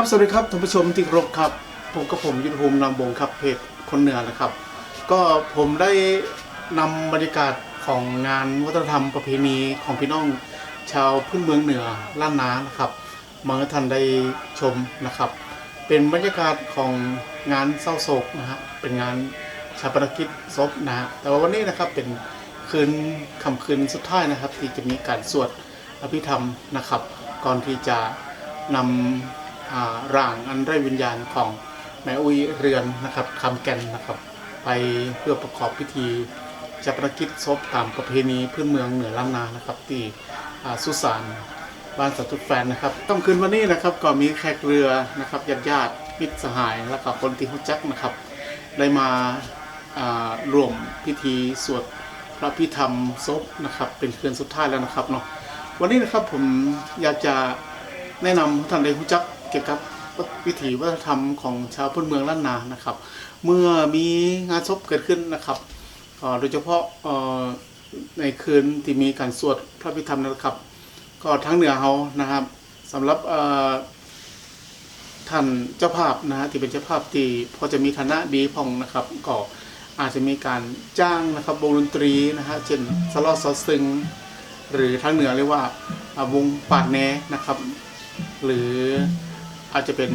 ครับสวัสดีครับท่านผู้ชมที่เคารพครับ ผมกับผมยุทธภูมินำบงครับเพจคนเหนือนะครับ ก็ผมได้นำบรรยากาศของงานวัฒนธรรมประเพณีของพี่น้องชาวพื้นเมืองเหนือล้านนานะครับมาให้ท่านได้ชมนะครับ เป็นบรรยากาศของงานเศร้าโศกนะฮะเป็นงานชาปนกิจศพนะฮะแต่ว่าวันนี้นะครับเป็นคืนค่ำคืนสุดท้ายนะครับ ที่จะมีการสวดอภิธรรมนะครับ ก่อนที่จะนำอ่า ร่างอันไร้วิญญาณของแม่อุ้ยเรือนนะครับคำแก่นนะครับ ไปเพื่อประกอบพิธีชาปนกิจศพตามประเพณีพื้นเมืองเหนือล้านนานะครับ ที่สุสานบ้านสัตุแฟนนะครับต้องคืนวันนี้นะครับก็มีแขกเรือนะครับญาติญาติมิตรสหายแล้วก็คนที่รู้จักนะครับ ได้มาอ่ารวมพิธีสวดพระพิธรรมศพนะครับ เป็นคืนสุดท้ายแล้วนะครับเนาะวันนี้นะครับผมอยากจะแนะนำท่านได้รู้จัก เกี่ยวกับวิถีวัฒนธรรมของชาวพื้นเมืองล้านนานะครับ เมื่อมีงานศพเกิดขึ้นนะครับโดยเฉพาะในคืนที่มีการสวดพระพิธรรมนะครับ ก็ทั้งเหนือเขานะครับสำหรับท่านเจ้าภาพนะฮะที่เป็นเจ้าภาพที่พอจะมีฐานะดีพองนะครับ ก็อาจจะมีการจ้างนะครับวงดนตรีนะฮะเช่นสลอซอซึง หรือทางเหนือเรียกว่าวงปาดแนนะครับ หรือ อาจจะเป็น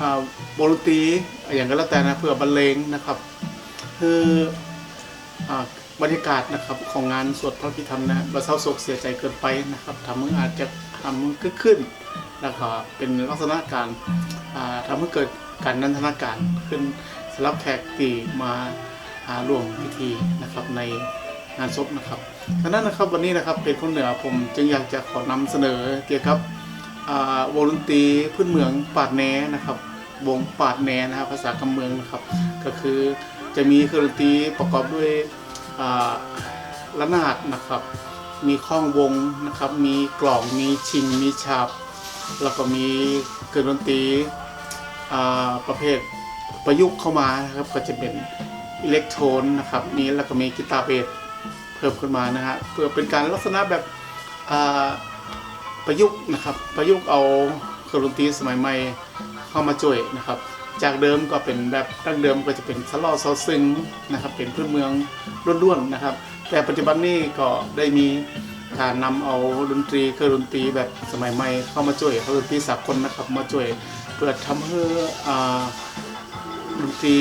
อ่าวงดนตรีอย่างก็แล้วแต่นะเพื่อบรรเลงนะครับ คืออบรรยากาศนะครับของงานสวดพระพิธรรมนะบรเศร้าโศกเสียใจเกินไปนะครับทำให้อาจจะทำให้คึกขึ้นแล้วก็เป็นลักษณะการทำให้เกิดการนันทนาการขึ้นสำหรับแขกที่มาอ่าร่วมพิธีนะครับในงานศพนะครับดังนั้นนะครับวันนี้นะครับเป็นคนเหนือผมจึงอยากจะขอนำเสนอเกี่ยวกับ วงดนตรีพื้นเมืองปาดแหนนะครับ วงปาดแหนนะครับ ภาษากำเมืองนะครับ ก็คือจะมีเครื่องดนตรีประกอบด้วยอาระนาดนะครับ มีข้องวงนะครับ มีกล่อง มีชิง มีฉาบ แล้วก็มีเครื่องดนตรีอาประเภทประยุกต์เข้ามานะครับ ก็จะเป็นอิเล็กโทรนนะครับมีแล้วก็มีกีตาร์เบสเพิ่มขึ้นมานะฮะเพื่อเป็นการลักษณะแบบอ่า ประยุกต์นะครับ ประยุกต์เอาเครื่องดนตรีสมัยใหม่เข้ามาช่วยนะครับ จากเดิมก็เป็นแบบดั้งเดิมก็จะเป็นสลอซอซึงนะครับ เป็นพื้นเมืองล้วนๆนะครับ แต่ปัจจุบันนี้ก็ได้มีการนำเอาดนตรีเครื่องดนตรีแบบสมัยใหม่เข้ามาช่วยเครื่องดนตรีสากลนะครับ มาช่วยเพื่อทำให้ดนตรี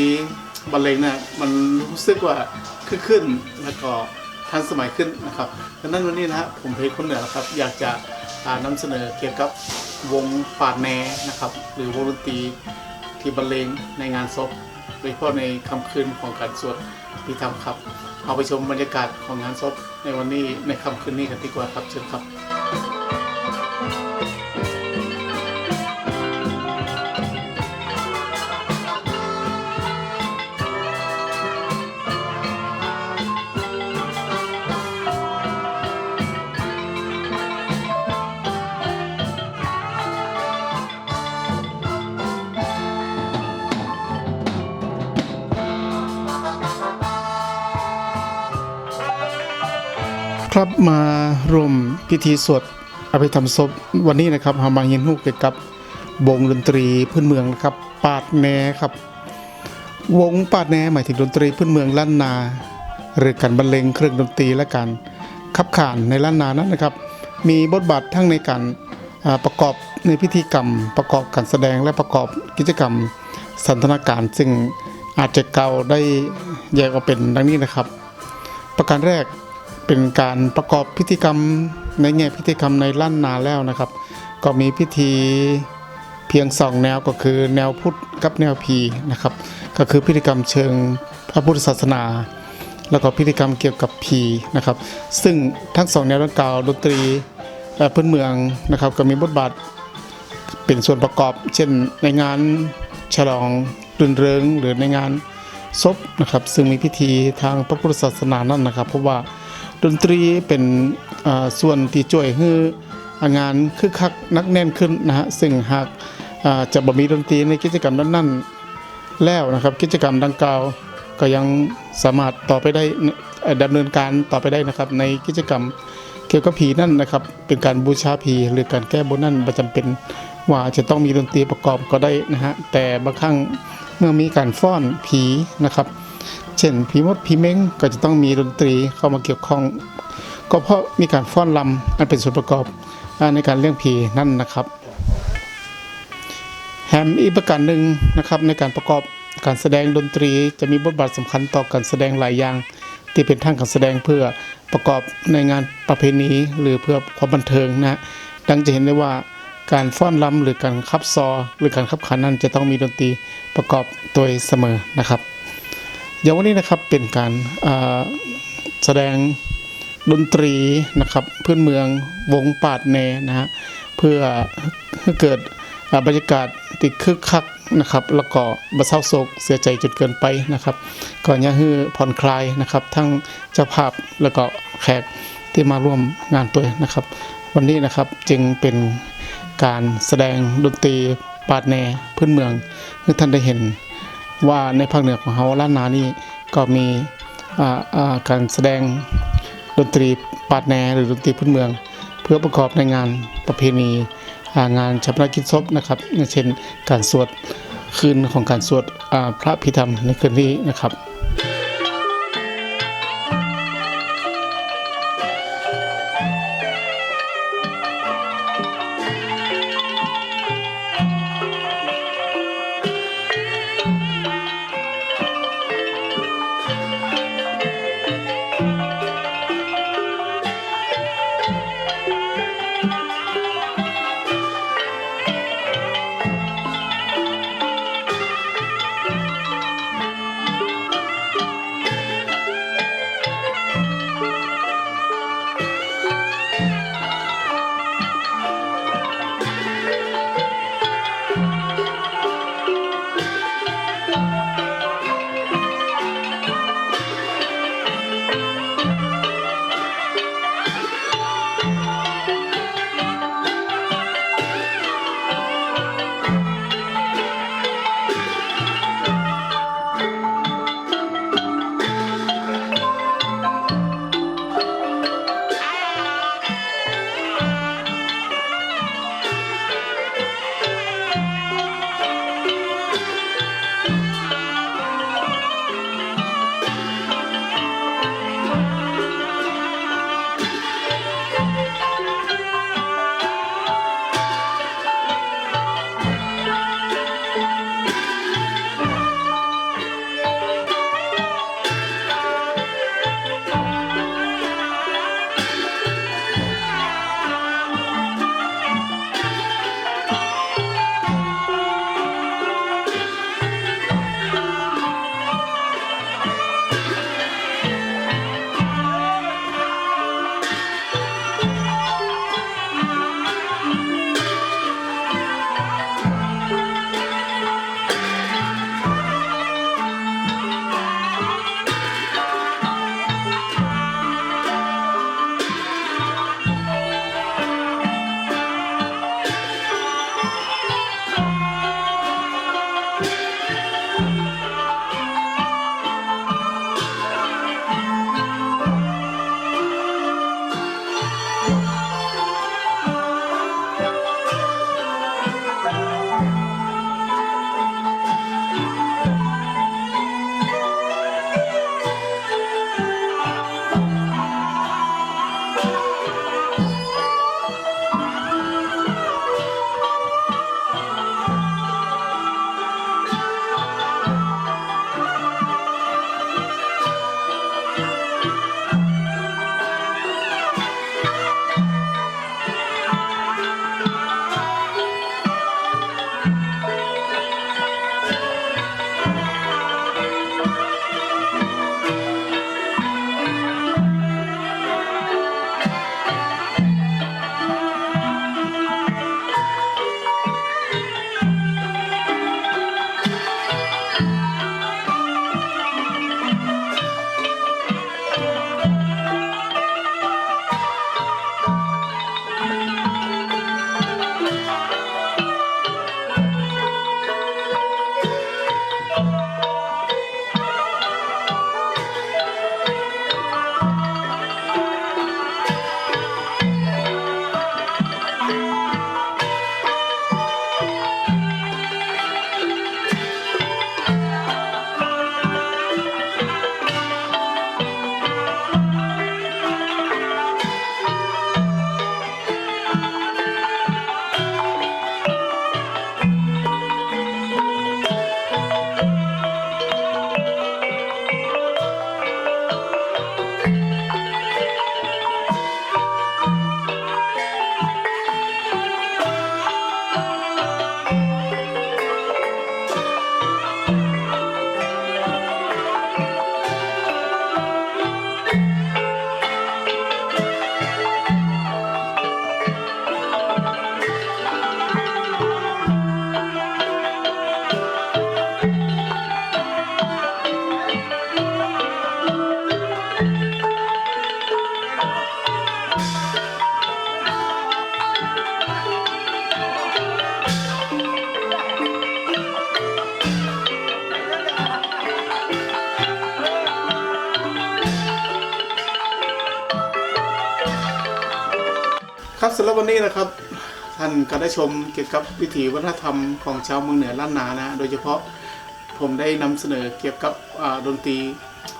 บรรเลงเนี่ยมันรู้สึกว่าคึกขึ้นแล้วก็ทันสมัยขึ้นนะครับดังนั้นวันนี้นะฮะผมเพจคนเหนือนะครับ อยากจะ นำเสนอเกี่ยวกับวงปาดแนนะครับ หรือวงดนตรีที่บรรเลงในงานศพโดยเฉพาะในค่ำคืนของการสวดพิธรรมครับเอาไปชมบรรยากาศของงานศพในวันนี้ในค่ำคืนนี้กันดีกว่าครับเชิญครับ ครับมารวมพิธีสวดอภิธรรมศพวันนี้นะครับเรามาเห็นรูปเกี่ยวกับวงดนตรีพื้นเมืองนะครับปาดแหนครับ วงปาดแหนหมายถึงดนตรีพื้นเมืองล้านนา หรือการบรรเลงเครื่องดนตรีและการขับขานในล้านนานั้นนะครับ มีบทบาททั้งในการประกอบในพิธีกรรม ประกอบการแสดงและประกอบกิจกรรมสันทนาการซึ่งอาจจะเก่าได้แยกออกเป็นดังนี้นะครับ ประการแรก เป็นการประกอบพิธีกรรมในแง่พิธีกรรมในล้านนาแล้วนะครับ ก็มีพิธีเพียงสองแนวก็คือแนวพุทธกับแนวพีนะครับก็คือพิธีกรรมเชิงพระพุทธศาสนา แล้วก็พิธีกรรมเกี่ยวกับผีนะครับ ซึ่งทั้งสองแนวดังกล่าวดนตรีและพื้นเมืองนะครับก็มีบทบาทเป็นส่วนประกอบ เช่นในงานฉลองรื่นเริงหรือในงานศพนะครับ ซึ่งมีพิธีทางพระพุทธศาสนานั่นนะครับ เพราะว่า ดนตรีเป็นส่วนที่ช่วยให้งานคึกคักนักแน่นขึ้นนะฮะซึ่งหากจะบ่มีดนตรีในกิจกรรมนั้นๆ แล้วนะครับกิจกรรมดังกล่าวก็ยังสามารถต่อไปได้เอ่อดำเนินการต่อไปได้นะครับ ในกิจกรรมเกี่ยวกับผีนั่นนะครับ เป็นการบูชาผีหรือการแก้บนนั่นประจำเป็นว่าจะต้องมีดนตรีประกอบก็ได้นะฮะแต่บางครั้งเมื่อมีการฟ้อนผีนะครับ เช่นผีมดผีเม้งก็จะต้องมีดนตรีเข้ามาเกี่ยวข้อง ก็เพราะมีการฟ้อนลำอันเป็นส่วนประกอบในการเลี้ยงผีนั่นนะครับแถมอีกประการหนึ่งนะครับในการประกอบการแสดงดนตรีจะมีบทบาทสำคัญต่อการแสดงหลายอย่าง ที่เป็นทางการแสดงเพื่อประกอบในงานประเพณีหรือเพื่อความบันเทิงนะดังจะเห็นได้ว่าการฟ้อนรำหรือการขับซอ หรือการขับขันนั้นจะต้องมีดนตรีประกอบโดยเสมอนะครับ อย่างวันนี้นะครับเป็นการาแสดงดนตรีนะครับพื้นเมืองวงปาดแนนะฮะเพื่อให้เกิดบรรยากาศติดคึกคักนะครับแล้วก็บะเศร้าโศกเสียใจจนเกินไปนะครับก็อยากให้ผ่อนคลายนะครับทั้งเจ้าภาพแล้วก็แขกที่มาร่วมงานตัวนะครับ วันนี้นะครับจึงเป็นการแสดงดนตรีปาดแนพื้นเมืองให้ท่านได้เห็น ว่าในภาคเหนือของเฮาล้านนานี่ก็มีการแสดงดนตรีปาดแนหรือดนตรีพื้นเมือง เพื่อประกอบในงานประเพณีงานชาปนกิจศพนะครับเช่นการสวดคืนของการสวดพระพิธรรมในคืนนี้นะครับ ครับสำหรับวันนี้นะครับ ท่านก็ได้ชมเกี่ยวกับวิถีวัฒนธรรมของชาวเมืองเหนือล้านนานะโดยเฉพาะผมได้นำเสนอเกี่ยวกับดนตรี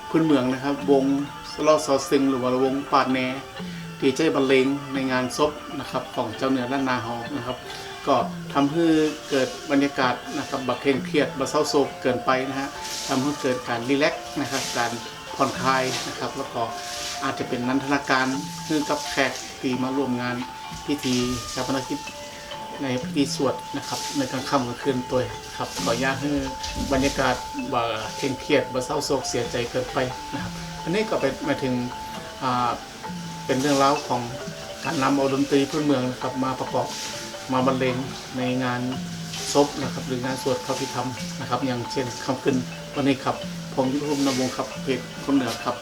พื้นเมืองนะครับ วงสลอซอซิงหรือว่าวงปาดแนที่ใจบรรเลงในงานศพนะครับของเจ้าเหนือล้านนาเฮานะครับ ก็ทำให้เกิดบรรยากาศนะครับบักเคร่งเครียดบัเศร้าโศกเกินไปนะฮะทำให้เกิดการรีแลกซ์นะครับการผ่อนคลายนะครับแล้วก็อาจจะเป็นนันทนาการให้กับแขก ที่มาร่วมงานพิธีชาปนกิจในพิธีสวดนะครับ ในกลางค่ำกลางคืนตัวครับขออนุญาตให้บรรยากาศว่าเคร่งเครียดบัเศร้าโศกเสียใจเกินไปนะครับอันนี้ก็เป็นมาถึงอ่าเป็นเรื่องราวของการนำเอาดนตรีพื้นเมืองนะครับมาประกอบมาบรรเลงในงานศพนะครับหรืองานสวดพระพิธรรมนะครับ อย่างเช่นคำขึ้นวันนี้ครับผมยุทธภูมินวงครับเพจคนเหนือครับ